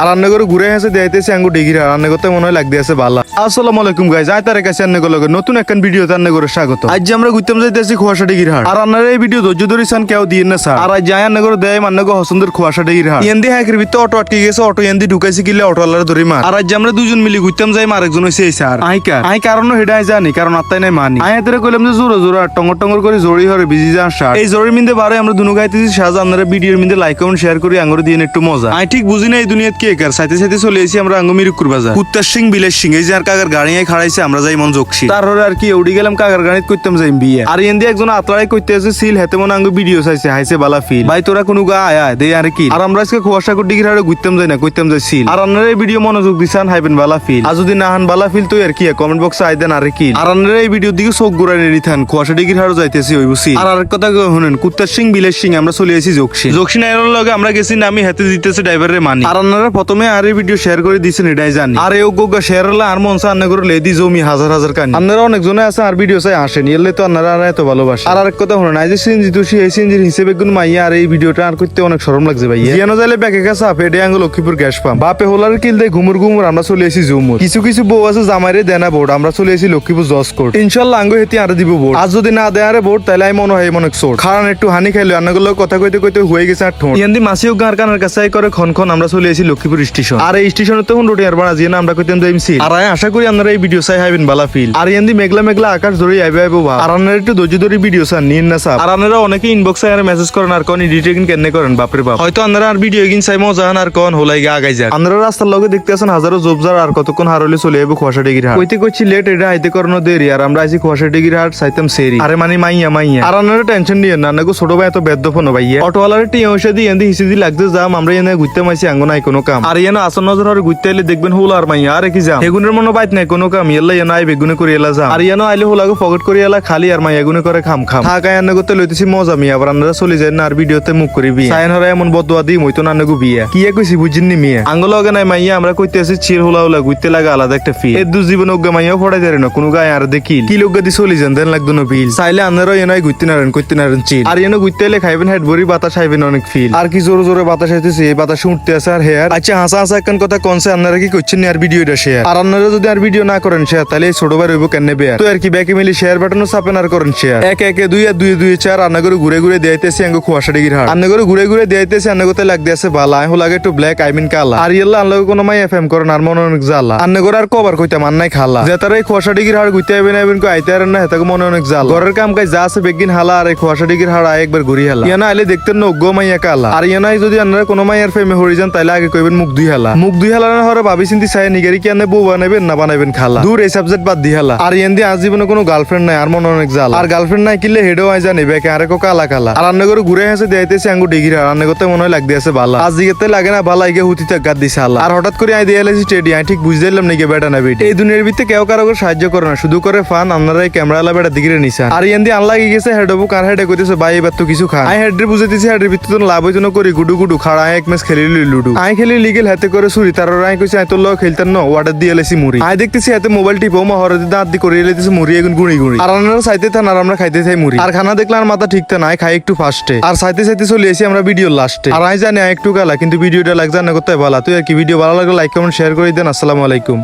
আর ঘুরে এসে দেখাইতেছি আঙ্গু ডিগ্রি। মনে হয় লাগতে আছে ভালো আসসালামু আলাইকুম গাইজ আয় তার কাছে রান্না করল নতুন একখান ভিডিও রান্না স্বাগত। আজ আমরা ঘুরতাম যাইতেছি খোয়াশা ডিগ্রি হাট। আর রান্নার এই ভিডিও ধৈর্য ধরে চান কেউ দিয়ে না স্যার আর আজ যাই রান্না করে দেয় হসন্দের খোয়াশা ডিগ্রি হাট। এন্দি ভিতরে অটো আটকে গেছে অটো এন্দি ঢুকাইছে কিলে অটো আলার ধরে মার। আর আজ আমরা দুজন মিলি ঘুরতাম যাই আরেকজন হয়েছে এই স্যার আই কার? আই কারণ হেডা জানি কারণ আত্মাই নাই মানি। আই এদের কইলাম যে জোরে জোরে আর টঙ্গর টঙ্গর করে জড়ি হরে বিজি যান এই জড়ির মিন্দে বারে আমরা দুনু গাইতেছি সাজ আপনারা ভিডিওর মিন্দে লাইক কমেন্ট শেয়ার করি আঙ্গুর দিয়ে একটু মজা। আই ঠিক বুঝি না এই দুনিয়াত চলে আমরা বাজার। কুত্তার সিং, বিলের সিং, এই যে আর কাকার গাড়ি খাড়াইছে, আমরা যাই মন তারপরে আর কি উড়ি গেলাম, কাকার করতাম যাই বিয়ে। আর একজন আতরাই করতে আছে, সিল, হেতে মনে আঙ্গু ভিডিও চাইছে, হাইছে বালা ফিল। ভাই, তোরা কোনো গা, আয় দে, আর কি আর আমরা আজকে কুটি গিয়ে ঘুরতাম যাই না করতাম যাই সিল। আর এই ভিডিও মনোযোগ দিছান হাইবেন বালা ফিল। আর যদি না হান বালা ফিল তো আর কি কমেন্ট বক্সে আই দেন, আর কি আর এই ভিডিও দিকে চোখ ঘুরাই নিয়ে থান কুয়াশা ডিগির হারও যাইতেছি, ওই বুঝি আর আরেক কথা শুনেন, কুত্তার সিং, বিলের সিং, আমরা চলে আসি জকসি। জকসি নাইর লগে আমরা গেছি না আমি হাতে দিতেছি ড্রাইভারের মানি। আর আপনারা প্রথমে আর এই ভিডিও শেয়ার করে দিছেন, এটাই জানি। আর এই গোগা শেয়ার হলে আর মন চা আন্না করে লেদি জমি হাজার হাজার কানি। আপনারা অনেক জনে আছে আর ভিডিও চাই আসেন, এলে তো আপনারা আর এত ভালোবাসে আর আরেক কথা শুনেন আজ সিনজি তুষি এই সিনজির হিসেবে গুণ মাইয়া আর এই ভিডিওটা আর করতে অনেক সরম লাগছে ভাই জিয়ানো যাইলে ব্যাকে কাছে আপে এডে আঙ্গ লক্ষ্মীপুর গ্যাস পাম্প বাপে হোলার কিল দেয় ঘুমুর ঘুমুর, আমরা চলে এসেছি জুমুর কিছু কিছু বউ আছে জামাইরে দেনা বোর্ড আমরা চলে এসেছি লক্ষ্মীপুর জজ কোর্ট ইনশাল্লাহ আঙ্গ হেতি আর দিব বোর্ড আজ যদি না দেয় আরে বোর্ড তাহলে আমি মনে হয় মনে সোর খারান একটু হানি খাইলো রান্নাগুলো কথা কইতে কইতে হয়ে গেছে আর ঠোঁট। ইয়ান্দি মাসিও গার কানার কাছে করে খন খন আমরা চলে এসেছি লক্ষ্মীপুর স্টেশন। আর এই স্টেশনে তখন রোডে আর বাড়া দিয়ে না আমরা কইতাম যাইম সিল আর আশা করি আপনারা এই ভিডিও চাই হাইবেন বালা ফিল। আর ইয়ান্দি মেঘলা মেঘলা আকাশ ধরে আইবে আইবো ভাব। আর আপনারা একটু ধৈর্য ধরে ভিডিও চান নিন না সাপ আর আপনারা অনেকে ইনবক্সে আর মেসেজ করেন আর কোন এডিটিং কেন করেন বাপরে বাপ। হয়তো আপনারা আর ভিডিও কিন চাই মজা আর কোন হোলাই গা আগাই যাক। আপনারা রাস্তার লগে দেখতে আছেন হাজারো জবজার আর কতক্ষণ হারলে চলে যাব খোয়াশা ডিগ্রি হাট। কইতে কইছি লেট এটা আইতে করনো দেরি আর আমরা আইছি খোয়াশা ডিগ্রি হাট সাইতাম সেরি। আরে মানে মাইয়া মাইয়া। আর আপনারা টেনশন নিয়েন না নাকো ছোট ভাই এত বেদ্য ফোন ভাইয়া। অটোওয়ালার টি হইছে দি এন্দি হিসি দি লাগতে যাম আমরা এনে ঘুরতে মাইছি আঙ্গ নাই কোনো কাম। আর এনে আসন নজর হরে ঘুরতে এলে দেখবেন হুল আর মাইয়া। আরে কি যাম হেগুনের মনে বাইত নাই কোনো কাম। ইল্লা এনে আই বেগুনে করে এলা যাম আর এনে আইলে হুলাগো ফগট করে এলা খালি আর মাইয়া গুনে করে খাম খাম। থাকা এনে করতে লইতেছি মজা মিয়া আবার আপনারা চলে যায় না আর ভিডিওতে মুখ করি বিয়া। সায়ন হরে এমন বদুয়া দি মই তো নানগু বিয়া। কি কইছি বুঝিনি মিয়া? আঙ্গুল লগে নাই মাইয়া আমরা কইতে আছি চির হুলা হুলা ঘুরতে লাগা আলাদা একটা ফি এর দু জীবন অজ্ঞা মাইয়া ফড়াই দেরে না কোনো গায়ে আর দেখি কি লোক দি চলে যান দেন লাগতো না বিল চাইলে আপনারা এনাই ঘুরতে নারেন করতে নারেন চিল আর এনে ঘুরতে এলে খাইবেন হেড ভরি বাতাস খাইবেন অনেক ফিল আর কি জোরে জোরে বাতাস আইতেছে এই বাতাস উঠতে আছে আর হেয়ার আচ্ছা হাসা হাসা একখান কথা কনসে আপনারা কি করছেন আর ভিডিও ভিডিওটা শেয়ার আর আপনারা যদি আর ভিডিও না করেন শেয়ার তাহলে ছোট ভাই রইব কেন নেবে তো আর কি ব্যাকে মিলি শেয়ার বাটনও চাপেন আর করেন শেয়ার এক, একে দুই আর দুই দুই, চার রান্না করে ঘুরে ঘুরে দেয়াইতেছি আঙ্গো কুয়াশা ডিগির হাট। রান্না করে ঘুরে ঘুরে দেয়াইতেছি রান্না করতে লাগতে আছে বালা। আই লাগে একটু ব্ল্যাক আই মিন কালা। আর ইল্লা আনলে কোনো মাই এফএম করেন, আর মনে অনেক জ্বালা। রান্না করে আর কবার কইতাম আর নাই খালা। যে তারা এই কুয়াশা ডিগির হাট ঘুরতে আইবেন আইবেন কো আইতে আর না, হেতাকে মনে অনেক জ্বালা। ঘরের কাম কাজ যা আছে বেগিন হালা, আর এই কুয়াশা ডিগির আয় একবার ঘুরি হালা। ইয়ানা আইলে দেখতেন না গো মাইয়া কালা। আর ইয়ানাই যদি আপনারা কোনো মাইয়ার ফেমে হরি যান, তাইলে আগে কইবেন মুখ দুই হালা। মুখ দুই হালা হরে ভাবি চিন্তি চাই, নিগারি কি আনে বউ বানাবেন না বানাবেন খালা। দূর এই সাবজেক্ট বাদ দি হালা। আর ইয়ান দিয়ে আজীবনে কোনো গার্লফ্রেন্ড নাই, আর মনে অনেক জাল আর গার্লফ্রেন্ড নাই কিলে হেডও আই জানি বেকে আরে কো কালা কালা। আর রান্না করে ঘুরে হেসে দেয়াইতেছে আঙ্গু ডিগির রান্না করতে মনে হয় লাগতে আছে বালা। আজ দিকে লাগে না বালা ইগে হুতি তাক গাদ দিছে হালা আর হঠাৎ করে আই দিয়ে এলাইছি টেডি আই ঠিক বুঝতে দিলাম নাকি বেটা না বেটি। এই দুনিয়ার ভিতরে কেউ কারও সাহায্য করে না, শুধু করে ফান, আপনারা এই ক্যামেরা লা বেটা দিগিরে নিছেন আর ইয়ান দিয়ে আল্লাহ গেছে, হেড অবু কার হেডে কইতেছে, ভাই, এবার তো কিছু খা আই হেডে বুঝাইতেছি, হেডের ভিতরে লাভ হইতো না করি, গুডু গুডু, খাড়া এক ম্যাচ খেলি লুডু। আই খেলি লিগেল হাতে করে সুরি তার রায় কইছে এত লগে খেলতেন না ওয়াটার দিয়ে লাইছি মুড়ি। আই দেখতেছি হাতে মোবাইল টিপো মা দাঁত দি করে এলাইতেছে মুড়ি এখন গুড়ি গুড়ি। আর আনার চাইতে থান, আর আমরা খাইতে চাই মুড়ি। আর খানা দেখলে আর মাথা ঠিক না আই খাই একটু ফার্স্টে আর সাইতে চাইতে চলে এসে আমরা ভিডিও লাস্টে আর আই জানি একটু গালা, কিন্তু ভিডিওটা লাগ জানা করতে ভালো তুই আর কি ভিডিও ভালো লাগলে লাইক কমেন্ট শেয়ার করে দেন। আসসালামু আলাইকুম।